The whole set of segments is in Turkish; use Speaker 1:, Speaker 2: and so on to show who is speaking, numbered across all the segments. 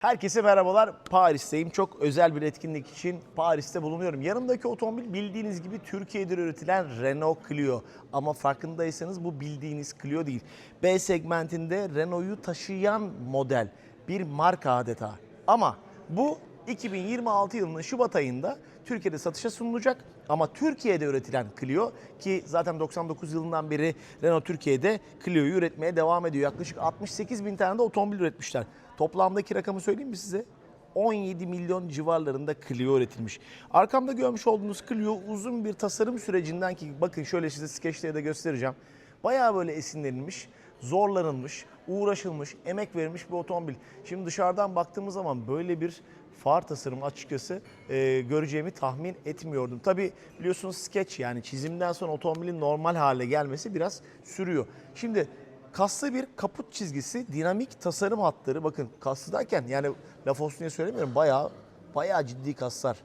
Speaker 1: Herkese merhabalar. Paris'teyim. Çok özel bir etkinlik için Paris'te bulunuyorum. Yanımdaki otomobil bildiğiniz gibi Türkiye'de üretilen Renault Clio. Ama farkındaysanız bu bildiğiniz Clio değil. B segmentinde Renault'u taşıyan model. Bir marka adeta. Ama bu 2026 yılının Şubat ayında Türkiye'de satışa sunulacak. Ama Türkiye'de üretilen Clio ki zaten 99 yılından beri Renault Türkiye'de Clio'yu üretmeye devam ediyor. Yaklaşık 68 bin tane de otomobil üretmişler. Toplamdaki rakamı söyleyeyim mi size? 17 milyon civarlarında Clio üretilmiş. Arkamda görmüş olduğunuz Clio uzun bir tasarım sürecinden ki bakın şöyle size skeçleri de göstereceğim. Bayağı böyle esinlenilmiş, zorlanılmış, uğraşılmış, emek verilmiş bir otomobil. Şimdi dışarıdan baktığımız zaman böyle bir far tasarımı açıkçası e, göreceğimi tahmin etmiyordum. Tabi biliyorsunuz sketch yani çizimden sonra otomobilin normal hale gelmesi biraz sürüyor. Şimdi kaslı bir kaput çizgisi, dinamik tasarım hatları bakın kaslı derken yani laf olsun diye söylemiyorum bayağı bayağı ciddi kaslar.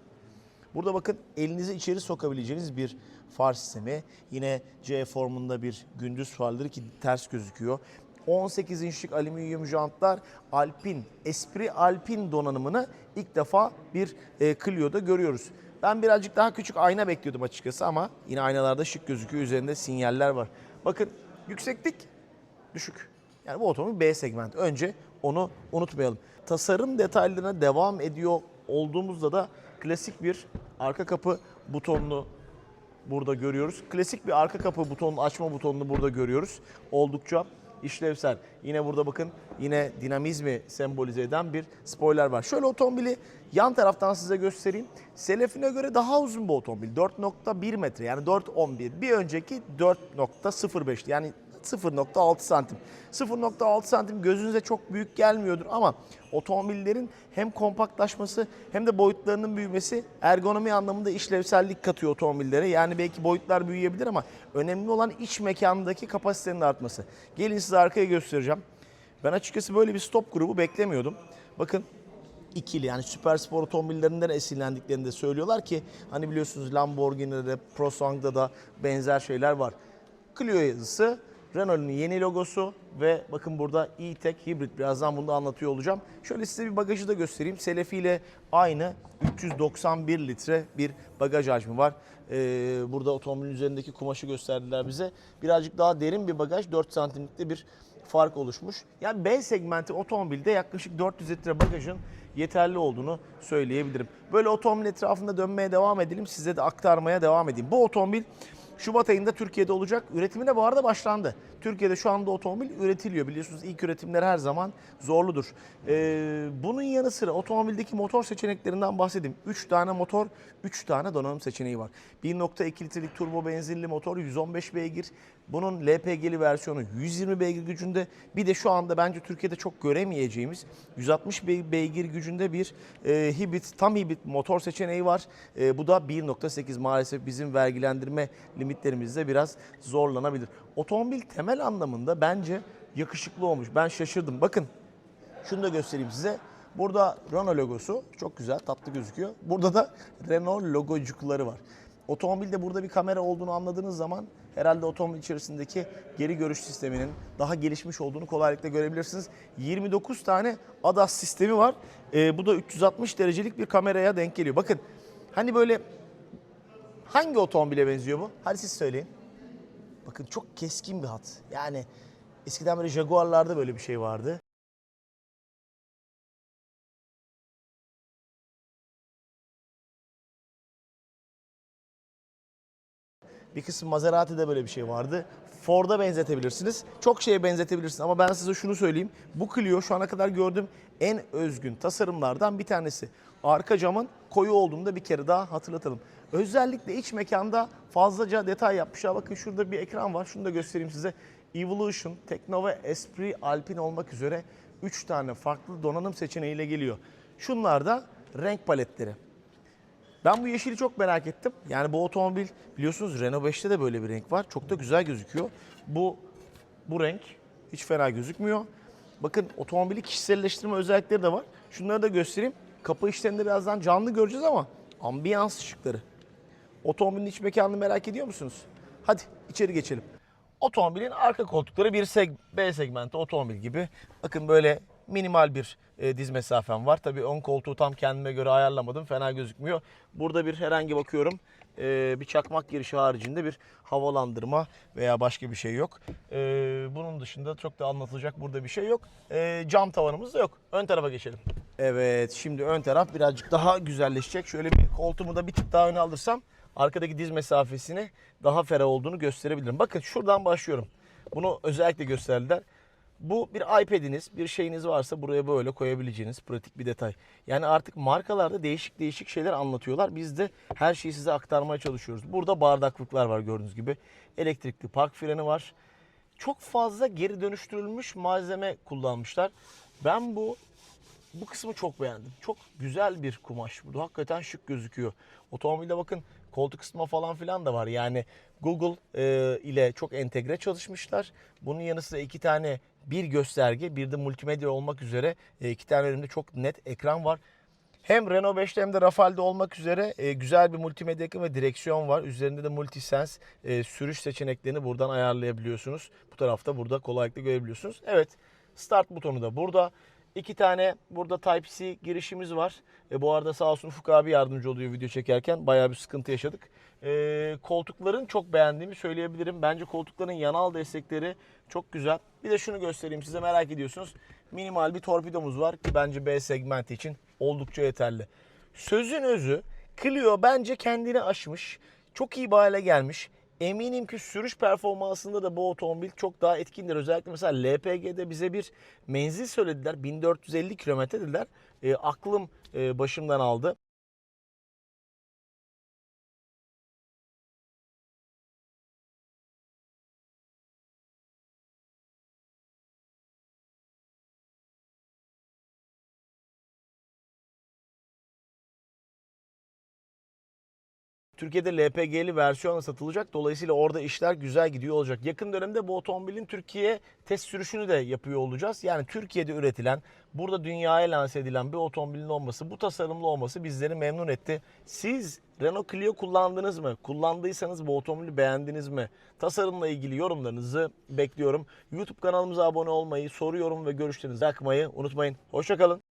Speaker 1: Burada bakın elinizi içeri sokabileceğiniz bir far sistemi. Yine C formunda bir gündüz farları ki ters gözüküyor. 18 inçlik alüminyum jantlar Alpin, Esprit Alpin donanımını ilk defa bir e, Clio'da görüyoruz. Ben birazcık daha küçük ayna bekliyordum açıkçası ama yine aynalarda şık gözüküyor. Üzerinde sinyaller var. Bakın yükseklik düşük. Yani bu otomobil B segment. Önce onu unutmayalım. Tasarım detaylarına devam ediyor olduğumuzda da klasik bir arka kapı butonunu burada görüyoruz. Klasik bir arka kapı butonunu açma butonunu burada görüyoruz. Oldukça işlevsel. Yine burada bakın yine dinamizmi sembolize eden bir spoiler var. Şöyle otomobili yan taraftan size göstereyim. Selefine göre daha uzun bir otomobil. 4.1 metre yani 4.11. Bir önceki 4.05 yani 0.6 santim. 0.6 santim gözünüze çok büyük gelmiyordur ama otomobillerin hem kompaktlaşması hem de boyutlarının büyümesi ergonomi anlamında işlevsellik katıyor otomobillere. Yani belki boyutlar büyüyebilir ama önemli olan iç mekandaki kapasitenin artması. Gelin size arkaya göstereceğim. Ben açıkçası böyle bir stop grubu beklemiyordum. Bakın ikili yani süper spor otomobillerinden esinlendiklerini de söylüyorlar ki hani biliyorsunuz Lamborghini'de, Prosang'da da benzer şeyler var. Clio yazısı, Renault'un yeni logosu ve bakın burada e-Tech hibrit birazdan bunu da anlatıyor olacağım. Şöyle size bir bagajı da göstereyim. Selefi ile aynı 391 litre bir bagaj hacmi var. Ee, burada otomobilin üzerindeki kumaşı gösterdiler bize. Birazcık daha derin bir bagaj 4 santimlikte bir fark oluşmuş. Yani B segmenti otomobilde yaklaşık 400 litre bagajın yeterli olduğunu söyleyebilirim. Böyle otomobil etrafında dönmeye devam edelim. Size de aktarmaya devam edeyim. Bu otomobil Şubat ayında Türkiye'de olacak. Üretimi de bu arada başlandı. Türkiye'de şu anda otomobil üretiliyor. Biliyorsunuz ilk üretimler her zaman zorludur. Ee, bunun yanı sıra otomobildeki motor seçeneklerinden bahsedeyim. 3 tane motor, 3 tane donanım seçeneği var. 1.2 litrelik turbo benzinli motor 115 beygir. Bunun LPG'li versiyonu 120 beygir gücünde. Bir de şu anda bence Türkiye'de çok göremeyeceğimiz 160 be- beygir gücünde bir e, hibrit, tam hibrit motor seçeneği var. E, bu da 1.8 maalesef bizim vergilendirme limitlerimizde biraz zorlanabilir. Otomobil temel anlamında bence yakışıklı olmuş. Ben şaşırdım. Bakın şunu da göstereyim size. Burada Renault logosu çok güzel, tatlı gözüküyor. Burada da Renault logocukları var. Otomobilde burada bir kamera olduğunu anladığınız zaman herhalde otomobil içerisindeki geri görüş sisteminin daha gelişmiş olduğunu kolaylıkla görebilirsiniz. 29 tane ADAS sistemi var. Ee, bu da 360 derecelik bir kameraya denk geliyor. Bakın hani böyle hangi otomobile benziyor bu? Hadi siz söyleyin. Bakın çok keskin bir hat. Yani eskiden böyle Jaguar'larda böyle bir şey vardı. Bir kısım Maserati'de böyle bir şey vardı. Ford'a benzetebilirsiniz. Çok şeye benzetebilirsiniz ama ben size şunu söyleyeyim. Bu Clio şu ana kadar gördüğüm en özgün tasarımlardan bir tanesi. Arka camın koyu olduğunu da bir kere daha hatırlatalım. Özellikle iç mekanda fazlaca detay yapmışlar. Bakın şurada bir ekran var. Şunu da göstereyim size. Evolution, Teknova, Esprit, Alpine olmak üzere 3 tane farklı donanım seçeneğiyle geliyor. Şunlar da renk paletleri. Ben bu yeşili çok merak ettim. Yani bu otomobil biliyorsunuz Renault 5'te de böyle bir renk var. Çok da güzel gözüküyor. Bu bu renk hiç fena gözükmüyor. Bakın otomobili kişiselleştirme özellikleri de var. Şunları da göstereyim. Kapı işlerinde birazdan canlı göreceğiz ama ambiyans ışıkları. Otomobilin iç mekanını merak ediyor musunuz? Hadi içeri geçelim. Otomobilin arka koltukları bir seg B segmenti otomobil gibi. Bakın böyle minimal bir e, diz mesafem var. Tabii ön koltuğu tam kendime göre ayarlamadım. Fena gözükmüyor. Burada bir herhangi bakıyorum e, bir çakmak girişi haricinde bir havalandırma veya başka bir şey yok. E, bunun dışında çok da anlatılacak burada bir şey yok. E, cam tavanımız da yok. Ön tarafa geçelim. Evet şimdi ön taraf birazcık daha güzelleşecek. Şöyle bir koltuğumu da bir tık daha öne alırsam arkadaki diz mesafesini daha ferah olduğunu gösterebilirim. Bakın şuradan başlıyorum. Bunu özellikle gösterdiler. Bu bir iPad'iniz, bir şeyiniz varsa buraya böyle koyabileceğiniz pratik bir detay. Yani artık markalarda değişik değişik şeyler anlatıyorlar. Biz de her şeyi size aktarmaya çalışıyoruz. Burada bardaklıklar var gördüğünüz gibi. Elektrikli park freni var. Çok fazla geri dönüştürülmüş malzeme kullanmışlar. Ben bu bu kısmı çok beğendim. Çok güzel bir kumaş. Bu hakikaten şık gözüküyor. Otomobilde bakın koltuk ısıtma falan filan da var. Yani Google e, ile çok entegre çalışmışlar. Bunun yanı sıra iki tane bir gösterge bir de multimedya olmak üzere e, iki tane önünde çok net ekran var. Hem Renault 5'te hem de Rafale'de olmak üzere e, güzel bir multimedya ekran ve direksiyon var. Üzerinde de multisense e, sürüş seçeneklerini buradan ayarlayabiliyorsunuz. Bu tarafta burada kolaylıkla görebiliyorsunuz. Evet start butonu da burada. İki tane burada Type-C girişimiz var. E, bu arada sağ olsun Ufuk abi yardımcı oluyor video çekerken. Bayağı bir sıkıntı yaşadık. E, koltukların çok beğendiğimi söyleyebilirim. Bence koltukların yanal destekleri çok güzel. Bir de şunu göstereyim size merak ediyorsunuz. Minimal bir torpidomuz var ki bence B segmenti için oldukça yeterli. Sözün özü Clio bence kendini aşmış. Çok iyi bir hale gelmiş. Eminim ki sürüş performansında da bu otomobil çok daha etkindir. Özellikle mesela LPG'de bize bir menzil söylediler. 1450 kilometre dediler. E, aklım e, başımdan aldı. Türkiye'de LPG'li versiyonla satılacak. Dolayısıyla orada işler güzel gidiyor olacak. Yakın dönemde bu otomobilin Türkiye test sürüşünü de yapıyor olacağız. Yani Türkiye'de üretilen, burada dünyaya lanse edilen bir otomobilin olması, bu tasarımlı olması bizleri memnun etti. Siz Renault Clio kullandınız mı? Kullandıysanız bu otomobili beğendiniz mi? Tasarımla ilgili yorumlarınızı bekliyorum. YouTube kanalımıza abone olmayı, soru yorum ve görüşlerinizi bırakmayı unutmayın. Hoşçakalın.